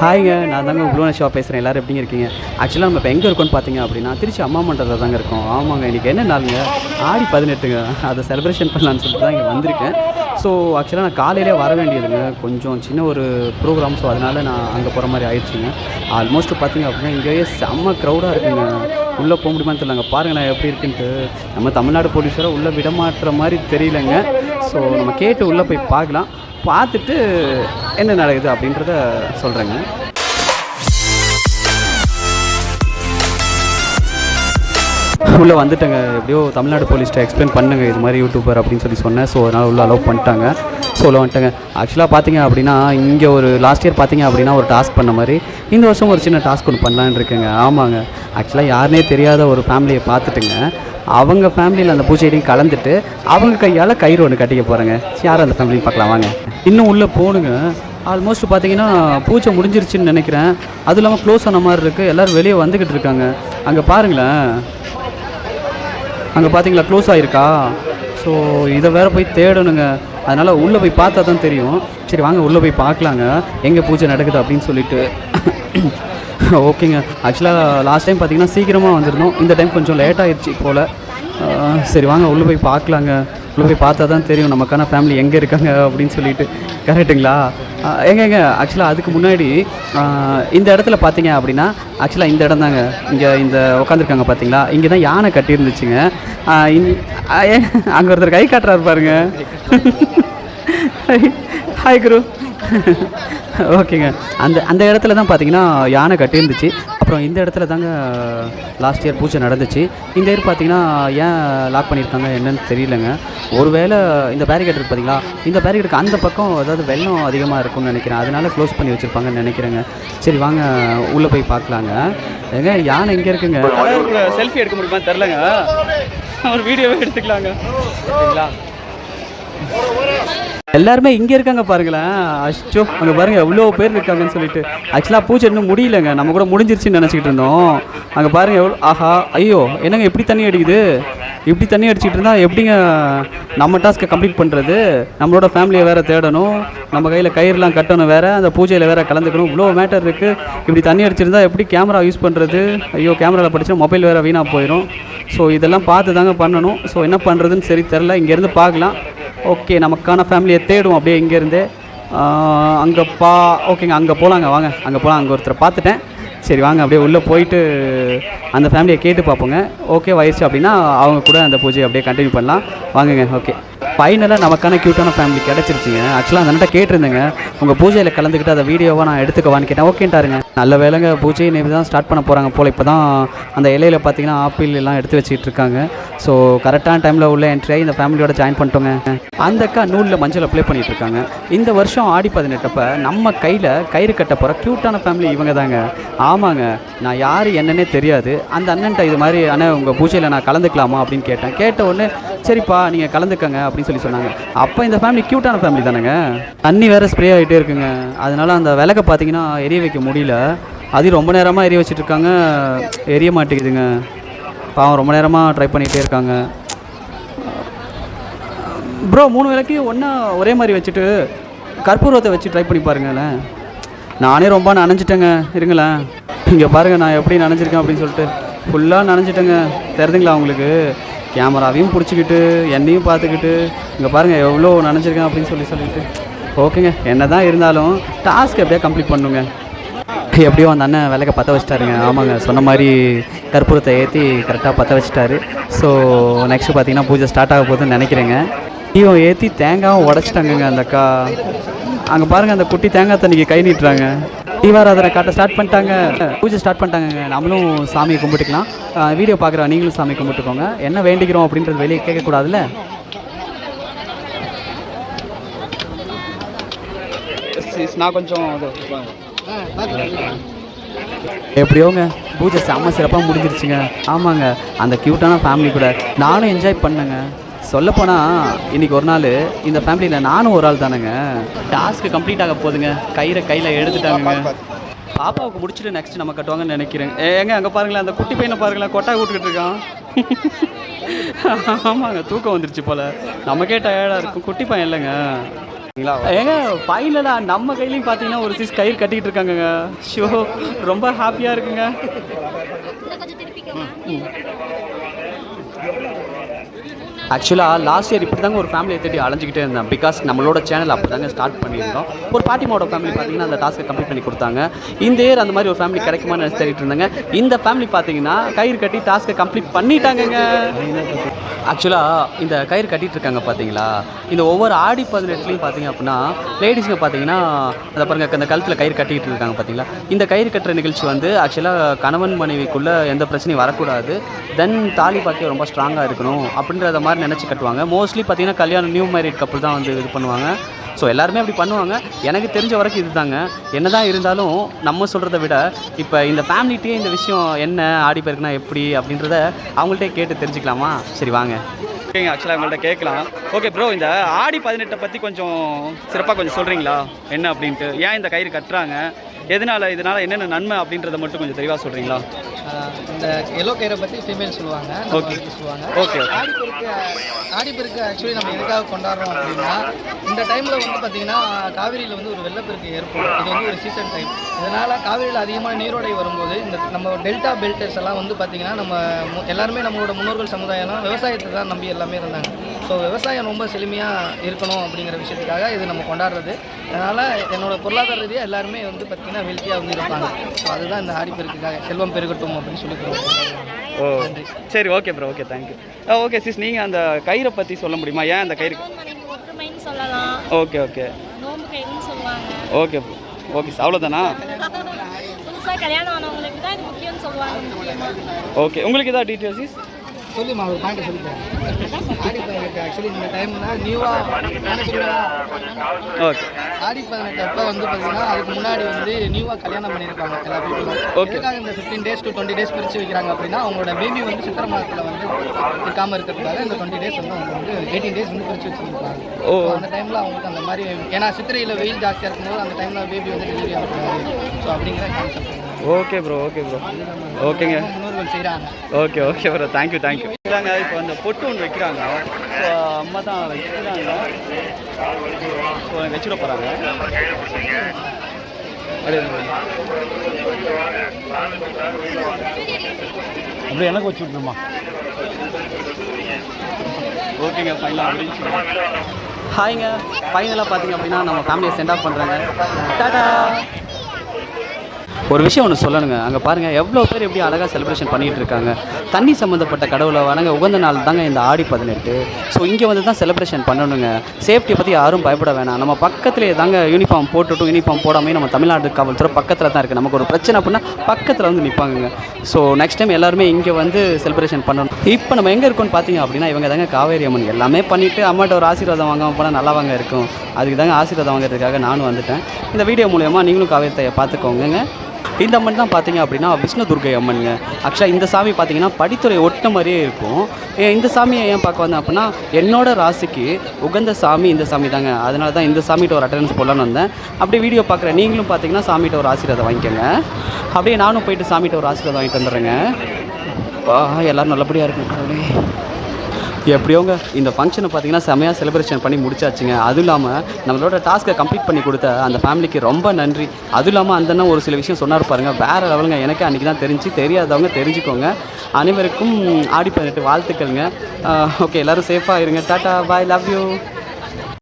ஹாய்ங்க நான் தாங்க புவன ஷாப் பேசுகிறேன் எல்லோரும் எப்படிங்க இருக்கீங்க? ஆக்சுவலாக நம்ம இப்போ எங்கே இருக்கோம்னு பார்த்தீங்க அப்படின்னா திருச்சி அம்மா மண்டலத்தில் தாங்க இருக்கோம். ஆமாங்க இன்றைக்கி என்ன நாளுங்க? ஆடி பதினெட்டுங்க. அதை செலிப்ரேஷன் பண்ணலான்னு சொல்லிட்டு தான் இங்கே வந்திருக்கேன். ஸோ ஆக்சுவலாக நான் காலையிலே வர வேண்டியதுங்க. கொஞ்சம் சின்ன ஒரு ப்ரோக்ராம் ஸோ அதனால் நான் அங்கே போகிற மாதிரி ஆயிடுச்சுங்க. ஆல்மோஸ்ட் பார்த்தீங்க அப்படின்னா இங்கேயே செம்ம க்ரௌடாக இருக்குங்க. உள்ளே போக முடியுமான்னு தெரியலங்க. பாருங்களேன் எப்படி இருக்குன்ட்டு. நம்ம தமிழ்நாடு போலீஸரை உள்ளே விடமாட்டுற மாதிரி தெரியலங்க. ஸோ நம்ம கேட்டு உள்ளே போய் பார்க்கலாம். பார்த்துட்டு என்ன நடக்குது அப்படின்றத சொல்கிறேங்க உள்ளே வந்துட்டேங்க. எப்படியோ தமிழ்நாடு போலீஸ்ட்ட எக்ஸ்பிளைன் பண்ணுங்க இது மாதிரி யூடியூபர் அப்படின்னு சொல்லி சொன்னேன். ஸோ அதனால் உள்ள அலோவ் பண்ணிட்டாங்க. ஸோ உள்ள வந்துட்டேங்க. ஆக்சுவலாக பார்த்தீங்க அப்படின்னா இங்கே ஒரு லாஸ்ட் இயர் பார்த்தீங்க அப்படின்னா ஒரு டாஸ்க் பண்ண மாதிரி இந்த வருஷம் ஒரு சின்ன டாஸ்க் ஒன்று பண்ணலான்னு இருக்கேங்க. ஆமாங்க. ஆக்சுவலாக யாருனே தெரியாத ஒரு ஃபேமிலியை பார்த்துட்டுங்க. அவங்க ஃபேமிலியில் அந்த பூச்செடியும் கலந்துட்டு அவங்க கையால் கயிறு ஒன்று கட்டிக்க போகிறாங்க யார் அந்த ஃபேமிலின்னு பார்க்கலாம் வாங்க. இன்னும் உள்ளே போகணுங்க ஆல்மோஸ்ட் பார்த்தீங்கன்னா பூச்சை முடிஞ்சிருச்சுன்னு நினைக்கிறேன். அதுவும் இல்லாமல் க்ளோஸ் ஆன மாதிரி இருக்குது எல்லோரும் வெளியே வந்துக்கிட்டு இருக்காங்க. அங்கே பாருங்களேன். அங்கே பார்த்தீங்களா க்ளோஸ் ஆகிருக்கா ஸோ இதை வேற போய் தேடணுங்க. அதனால் உள்ளே போய் பார்த்தா தான் தெரியும். சரி வாங்க உள்ளே போய் பார்க்கலாங்க. எங்கே பூஜை நடக்குது அப்படின்னு சொல்லிட்டு. ஓகேங்க. ஆக்சுவலாக லாஸ்ட் டைம் பார்த்தீங்கன்னா சீக்கிரமாக வந்திருந்தோம். இந்த டைம் கொஞ்சம் லேட் ஆயிடுச்சு போல். சரி வாங்க உள்ளே போய் பார்க்கலாங்க. உள்ளே போய் பார்த்தா தான் தெரியும் நமக்கான ஃபேமிலி எங்கே இருக்காங்க அப்படின்னு சொல்லிட்டு. கரெக்டுங்களா எங்க எங்க ஆக்சுவலாக அதுக்கு முன்னாடி இந்த இடத்துல பார்த்தீங்க அப்படின்னா ஆக்சுவலாக இந்த இடம் தாங்க. இங்கே இந்த உட்காந்துருக்காங்க பார்த்தீங்களா? இங்கே தான் யானை கட்டியிருந்துச்சுங்க. அங்கே ஒருத்தர் கை காட்டுறாரு பாருங்க. ஹாய் குரு ஓகேங்க. அந்த அந்த இடத்துல தான் பார்த்தீங்கன்னா யானை கட்டியிருந்துச்சு. அப்புறம் இந்த இடத்துல தாங்க லாஸ்ட் இயர் பூஜை நடந்துச்சு. இந்த இயர் பார்த்தீங்கன்னா ஏன் லாக் பண்ணியிருக்காங்க என்னன்னு தெரியலங்க. ஒருவேளை இந்த பேரிகேட் இருக்கு பார்த்தீங்களா இந்த பேரிகேட்டுக்கு அந்த பக்கம் ஏதாவது வெள்ளம் அதிகமாக இருக்கும்னு நினைக்கிறேன். அதனால க்ளோஸ் பண்ணி வச்சுருப்பாங்கன்னு நினைக்கிறேங்க. சரி வாங்க உள்ளே போய் பார்க்கலாங்க. ஏங்க யானை இங்கே இருக்குங்க. செல்ஃபி எடுக்க முடியுமா தெரிலங்க ஒரு வீடியோவே எடுத்துக்கலாங்க. சரிங்களா எல்லாருமே இங்கே இருக்காங்க பாருங்களேன். அச்சோ அங்கே பாருங்க எவ்வளோ பேர் இருக்காங்கன்னு சொல்லிட்டு. ஆக்சுவலாக பூஜை இன்னும் முடியலங்க. நம்ம கூட முடிஞ்சிருச்சுன்னு நினச்சிக்கிட்டு இருந்தோம். அங்கே பாருங்க எவ்வளோ ஆஹா ஐயோ என்னங்க எப்படி தண்ணி அடிக்குது? இப்படி தண்ணி அடிச்சிட்டு இருந்தா எப்படிங்க நம்ம டாஸ்க்கை கம்ப்ளீட் பண்ணுறது நம்மளோட ஃபேமிலியை வேற தேடணும். நம்ம கையில் கயிறுலாம் கட்டணும் வேற. அந்த பூஜையில் வேற கலந்துக்கணும். இவ்வளோ மேட்டர் இருக்குது இப்படி தண்ணி அடிச்சிருந்தா எப்படி கேமரா யூஸ் பண்ணுறது ஐயோ கேமராவில் படிச்சா மொபைல் வேற வீணாக போயிடும் ஸோ இதெல்லாம் பார்த்து தாங்க பண்ணணும். ஸோ என்ன பண்ணுறதுன்னு சரி தெரில இங்கேருந்து பார்க்கலாம். ஓகே நமக்கான ஃபேமிலியை தேடும் அப்படியே இங்கேருந்து அங்கே பா ஓகேங்க அங்கே போகலாங்க வாங்க. அங்கே போகலாம் அங்கே ஒருத்தரை பார்த்துட்டேன். சரி வாங்க அப்படியே உள்ளே போயிட்டு அந்த ஃபேமிலியை கேட்டு பார்ப்போங்க. ஓகே வயசு அப்படின்னா அவங்க கூட அந்த பூஜையை அப்படியே கண்டினியூ பண்ணலாம். வாங்குங்க ஓகே ஃபைனலாக நமக்கான க்யூட்டான ஃபேமிலி கிடச்சிருச்சிங்க. ஆக்சுவலாக அந்த நட்ட கேட்டிருந்தேங்க. உங்கள் பூஜையில் கலந்துக்கிட்டு அதை வீடியோவாக நான் எடுத்துக்கவான்னு கேட்டேன். ஓகேன்ட்டாருங்க. நல்ல வேலைங்க பூஜையை நேபி தான் ஸ்டார்ட் பண்ண போகிறாங்க போல். இப்போ தான் அந்த இலையில் பார்த்தீங்கன்னா ஆப்பிள் எல்லாம் எடுத்து வச்சுக்கிட்டு இருக்காங்க ஸோ கரெக்டான டைமில் உள்ள என்ட்ரி ஆகி இந்த ஃபேமிலியோட ஜாயின் பண்ணிட்டோங்க. அந்த அக்கா நூலில் மஞ்சள் அப்ளை பண்ணிட்டு இருக்காங்க இந்த வருஷம் ஆடி பதினெட்டப்போ நம்ம கையில் கயிறு கட்ட போகிற க்யூட்டான ஃபேமிலி இவங்க தாங்க ஆமாங்க நான் யார் என்னன்னே தெரியாது. அந்த அண்ணன்ட்ட இது மாதிரி அண்ணன் உங்கள் பூஜையில் நான் கலந்துக்கலாமா? அப்படின்னு கேட்டேன். கேட்ட உடனே சரிப்பா நீங்கள் கலந்துக்கங்க அப்படின்னு சொல்லி சொன்னாங்க. அப்போ இந்த ஃபேமிலி க்யூட்டான ஃபேமிலி தானேங்க? தண்ணி வேறு ஸ்ப்ரே ஆகிட்டே இருக்குங்க. அதனால் அந்த விளக்க பார்த்தீங்கன்னா எரிய வைக்க முடியல. அது ரொம்ப நேரமாக எரிய வச்சுட்டு இருக்காங்க. எரிய மாட்டேங்குதுங்க. பாவம் ரொம்ப நேரமாக ட்ரை பண்ணிகிட்டே இருக்காங்க. ப்ரோ மூணு விளக்கையும் ஒன்றா ஒரே மாதிரி வச்சுட்டு கற்பூரத்தை வச்சு ட்ரை பண்ணி பாருங்களேன். நானே ரொம்ப நனைஞ்சிட்டேங்க. இருங்களேன். இங்கே பாருங்கள் நான் எப்படி நனைஞ்சிருக்கேன் அப்படின்னு சொல்லிட்டு. ஃபுல்லாக நனைஞ்சிட்டேங்க. தெரியுதுங்களா உங்களுக்கு? கேமராவையும் பிடிச்சிக்கிட்டு என்னையும் பார்த்துக்கிட்டு இங்கே பாருங்கள் எவ்வளோ நினச்சிருக்கேன் அப்படின்னு சொல்லி சொல்லிட்டு. ஓகேங்க என்ன தான் இருந்தாலும் டாஸ்க் எப்படியா கம்ப்ளீட் பண்ணுங்க. எப்படியோ அந்த அண்ணன் விளக்க பற்ற வச்சிட்டாருங்க. ஆமாங்க சொன்ன மாதிரி கற்பூரத்தை ஏற்றி கரெக்டாக பற்ற வச்சிட்டாரு. ஸோ நெக்ஸ்ட்டு பார்த்தீங்கன்னா பூஜை ஸ்டார்ட் ஆக போகுதுன்னு நினைக்கிறேங்க. தீபம் ஏற்றி தேங்காவும் உடச்சிட்டாங்கங்க அந்த அக்கா. அங்கே பாருங்கள் அந்த குட்டி தேங்காய் தண்ணிக்கு கை நீட்டுறாங்க. தீபாராதனை காட்ட ஸ்டார்ட் பண்ணிட்டாங்க. பூஜை ஸ்டார்ட் பண்ணிட்டாங்கங்க. நம்மளும் சாமியை கும்பிட்டுக்கலாம். வீடியோ பார்க்குற நீங்களும் சாமி கும்பிட்டுக்கோங்க. என்ன வேண்டிக்கிறோம் அப்படின்றது வெளியே கேட்கக்கூடாதுல்ல? நான் கொஞ்சம் எப்படியோங்க? பூஜை செம்ம சிறப்பாக முடிஞ்சிருச்சுங்க. ஆமாங்க. அந்த க்யூட்டான ஃபேமிலி கூட. நானும் என்ஜாய் பண்ணேங்க. சொல்லப்போனால் இன்னைக்கு ஒரு நாள் இந்த ஃபேமிலியில் நானும் ஒரு ஆள் தானேங்க. டாஸ்க்கு கம்ப்ளீட் ஆக போகுதுங்க. கயிறை கையில் எடுத்துட்டாங்க பாப்பாவுக்கு முடிச்சுட்டு நெக்ஸ்ட் நம்ம கட்டுவாங்கன்னு நினைக்கிறேன். ஏங்க அங்கே பாருங்களேன் அந்த குட்டி பையனை பாருங்களேன் கொட்டாய் விட்டுக்கிட்டு இருக்கான். ஆமாங்க தூக்கம் வந்துருச்சு போல். நமக்கே டயர்டாக இருக்கும். குட்டி பையன் இல்லைங்க. ஏங்க ஃபைனலாக நம்ம கையிலையும் பார்த்தீங்கன்னா ஒரு சிஸ் கயிறு கட்டிக்கிட்டு இருக்காங்கங்க. ஷோ ரொம்ப ஹாப்பியாக இருக்குங்க. ஆக்சுவலாக லாஸ்ட் இயர் இப்படி தாங்க ஒரு ஃபேமிலியை தேடி அலைஞ்சிக்கிட்டே இருந்தேன். பிகாஸ் நம்மளோட சேனல் அப்போ தாங்க ஸ்டார்ட் பண்ணியிருந்தோம். ஒரு பாட்டிமாவோட ஃபேமிலி பார்த்தீங்கன்னா அந்த டாஸ்க்கை கம்ப்ளீட் பண்ணி கொடுத்தாங்க. இந்த இயர் அந்த மாதிரி ஒரு ஃபேமிலி கிடைக்குமான்னு நினைச்சு தேடிட்டு இருந்தாங்க. இந்த ஃபேமிலி பார்த்தீங்கன்னா கயிறு கட்டி டாஸ்க்கை கம்ப்ளீட் பண்ணிட்டாங்கங்க. ஆக்சுவலாக இந்த கயிறு கட்டிகிட்டு இருக்காங்க பார்த்தீங்களா? இந்த ஒவ்வொரு ஆடி பதினெட்டுலையும் பார்த்தீங்க அப்படின்னா லேடிஸுங்க பார்த்தீங்கன்னா அதை பாருங்க அந்த கழுத்தில் கயிறு கட்டிகிட்டு இருக்காங்க பார்த்தீங்களா? இந்த கயிறு கட்டுற நிகழ்ச்சி வந்து ஆக்சுவலாக கணவன் மனைவிக்குள்ளே எந்த பிரச்சனையும் வரக்கூடாது. தென் தாலி பாக்கியம் ரொம்ப ஸ்ட்ராங்காக இருக்கணும் அப்படின்றத மாதிரி நினச்சி கட்டுவாங்க. மோஸ்ட்லி பார்த்தீங்கன்னா கல்யாணம் நியூ மேரிட் கப்பல் தான் வந்து இது பண்ணுவாங்க. ஸோ எல்லாருமே அப்படி பண்ணுவாங்க. எனக்கு தெரிஞ்ச வரைக்கும் இதுதாங்க. என்னதான் இருந்தாலும் நம்ம சொல்கிறத விட இப்போ இந்த ஃபேமிலிட்டே இந்த விஷயம் என்ன ஆடி பேருக்குனா எப்படி அப்படின்றத அவங்கள்ட்டே கேட்டு தெரிஞ்சுக்கலாமா? சரி வாங்க. ஓகேங்க ஆக்சுவலாக அவங்கள்ட்ட கேட்கலாம். ஓகே ப்ரோ இந்த ஆடி பதினெட்டை பற்றி கொஞ்சம் சிறப்பாக கொஞ்சம் சொல்கிறீங்களா என்ன அப்படின்ட்டு? ஏன் இந்த கயிறு கட்டுறாங்க? எதனால இதனால என்னென்ன நன்மை அப்படின்றத மட்டும் கொஞ்சம் தெளிவாக சொல்கிறீங்களா இந்த எல்லோ கயிறை பற்றி ஃபீமேல் சொல்லுவாங்க. நம்ம சொல்லுவாங்க. Okay okay Aadiperukku Aadiperukku actually நம்ம எதுக்காக கொண்டாடுறோம் அப்படின்னா இந்த டைமில் வந்து பார்த்தீங்கன்னா காவிரியில் வந்து ஒரு வெள்ளப்பெருக்கு ஏற்படும். இது வந்து ஒரு சீசன் டைம் இதனால் காவிரியில் அதிகமான நீரோடை வரும்போது இந்த நம்ம டெல்டா பெல்டர்ஸ் எல்லாம் வந்து பார்த்தீங்கன்னா நம்ம எல்லாருமே நம்மளோட முன்னோர்கள் சமுதாயம்லாம் விவசாயத்தை தான் நம்பி எல்லாமே இருந்தாங்க. ஸோ விவசாயம் ரொம்ப செழுமையாக இருக்கணும் அப்படிங்கிற விஷயத்துக்காக இது நம்ம கொண்டாடுறது. அதனால் என்னோட பொருளாதார ரீதியாக எல்லாருமே வந்து பார்த்தீங்கன்னா வெல்த்தியாக வந்து இருப்பாங்க. ஸோ அதுதான் இந்த ஆடிப்பெருக்குக்காக செல்வம் பெருகட்டும் அப்படின்னு சொல்லி ஓ சரி okay bro okay thank you okay sis நீங்கள் அந்த கயிறை பற்றி சொல்ல முடியுமா? ஏன் அந்த கயிறு? ஓகே ஓகே கைன்னு சொல்லுவாங்க. ஓகே ஓகே அவ்வளோதானா ஓகே உங்களுக்கு ஏதாவது டீட்டெயில்ஸ் சிஸ் சொல்லுமா ஒரு பாயிண்ட் சொல்லிட்டேன் ஆடி பதினெட்டு ஆக்சுவலி இந்த டைம்னா நியூவாக ஓகே. ஆடி பதினெட்டு அப்போ வந்து பார்த்தீங்கன்னா அதுக்கு முன்னாடி வந்து நியூவாக கல்யாணம் பண்ணியிருப்பாங்க எல்லா Okay. எதுக்காக இந்த fifteen days to twenty days பிரித்து வைக்கிறாங்க அப்படின்னா அவங்களோட பேபி வந்து சித்திர மாதத்தில் வந்து இருக்காமல் இருக்கிறதுக்காக இந்த டுவெண்ட்டி டேஸ் வந்து அவங்க வந்து எயிட்டீன் டேஸ் வந்து பிரித்து வச்சுருக்காங்க. ஓ. அந்த டைமில் அவங்களுக்கு அந்த மாதிரி ஏன்னா சித்திரையில் வெயில் ஜாஸ்தியாக இருக்கும்போது அந்த டைமில் பேபி வந்து டெலிவரி ஆகக்கூடாது. ஸோ அப்படிங்கிற concept okay bro okay bro ஓகேங்க okay okay bro thank you thank you இல்லைங்க இப்போ அந்த பொட்டு ஒன்று வைக்கிறாங்க. ஸோ அம்மா தான் வைக்கிறாங்க ஸோ வச்சுட போகிறாங்க அப்படியே எனக்கு வச்சு விட்ருமா ஓகேங்க ஃபைனலாக முடிஞ்சு ஹாய்ங்க ஃபைனலாக பார்த்தீங்க அப்படின்னா நம்ம ஃபேமிலியை சென்ட் ஆஃப் பண்ணுறாங்க டாடா ஒரு விஷயம் ஒன்று சொல்லணுங்க. அங்கே பாருங்கள் எவ்வளோ பேர் எப்படி அழகாக செலிப்ரேஷன் பண்ணிகிட்டு இருக்காங்க. தண்ணி சம்மந்தப்பட்ட கடவுளை வணங்க உகந்த நாள் தாங்க இந்த ஆடி பதினெட்டு. ஸோ இங்கே வந்து தான் செலிப்ரேஷன் பண்ணணுங்க. சேஃப்டியை பற்றி யாரும் பயப்பட வேணாம். நம்ம பக்கத்துலேயே தாங்க யூனிஃபார்ம் போட்டுட்டும் யூனிஃபார்ம் போடாமே நம்ம தமிழ்நாடு காவல்துறை பக்கத்தில் தான் இருக்குது நமக்கு ஒரு பிரச்சனை அப்படின்னா பக்கத்தில் வந்து நிற்பாங்கங்க ஸோ நெக்ஸ்ட் டைம் எல்லாருமே இங்கே வந்து செலிப்ரேஷன் பண்ணணும். இப்போ நம்ம எங்கே இருக்கோம்னு பார்த்தீங்க அப்படின்னா இவங்க தாங்க காவேரி அம்மன். எல்லாமே பண்ணிவிட்டு அம்மாட்ட ஒரு ஆசீர்வாதம் வாங்காமல் போனால் நல்லா வாங்க இருக்கும். அதுக்கு தாங்க ஆசீர்வாதம் வாங்குறதுக்காக நானும் வந்துட்டேன். இந்த வீடியோ மூலயமா நீங்களும் காவேரி தாயை பார்த்துக்கோங்க இந்த அம்மன் தான் பார்த்தீங்க அப்படின்னா விஷ்ணு துர்கை அம்மனுங்க. ஆக்சுவலாக இந்த சாமி பார்த்தீங்கன்னா படித்துறை ஒட்டின மாதிரியே இருக்கும். இந்த சாமியை ஏன் பார்க்க வந்தேன் அப்படின்னா என்னோட ராசிக்கு உகந்த சாமி இந்த சாமி தாங்க. அதனால தான் இந்த சாமிகிட்ட ஒரு அட்டண்டன்ஸ் போடலான்னு வந்தேன். அப்படியே வீடியோ பார்க்குற நீங்களும் பார்த்தீங்கன்னா சாமிகிட்ட ஒரு ஆசீர்வாதம் வாங்கிக்கோங்க. அப்படியே நானும் போயிட்டு சாமிகிட்ட ஒரு ஆசீர்வாதம் வாங்கிட்டு வந்துடுறேங்க. எல்லோரும் நல்லபடியாக இருக்கும் எப்படியோங்க இந்த ஃபங்க்ஷனை பார்த்தீங்கன்னா செமையாக செலிப்ரேஷன் பண்ணி முடிச்சாச்சுங்க. அதுவும் இல்லாமல் நம்மளோட டாஸ்க்கை கம்ப்ளீட் பண்ணி கொடுத்த அந்த ஃபேமிலிக்கு ரொம்ப நன்றி. அதுவும் இல்லாமல் அந்த அண்ணன் ஒரு சில விஷயம் சொன்னார் பாருங்க. வேறு லெவலுங்க எனக்கு அன்றைக்கி தான் தெரிஞ்சு தெரியாதவங்க தெரிஞ்சுக்கோங்க. அனைவருக்கும் ஆடி பதினெட்டு வாழ்த்துக்கள்ங்க ஓகே எல்லோரும் சேஃபாக இருங்க. Tata bye love you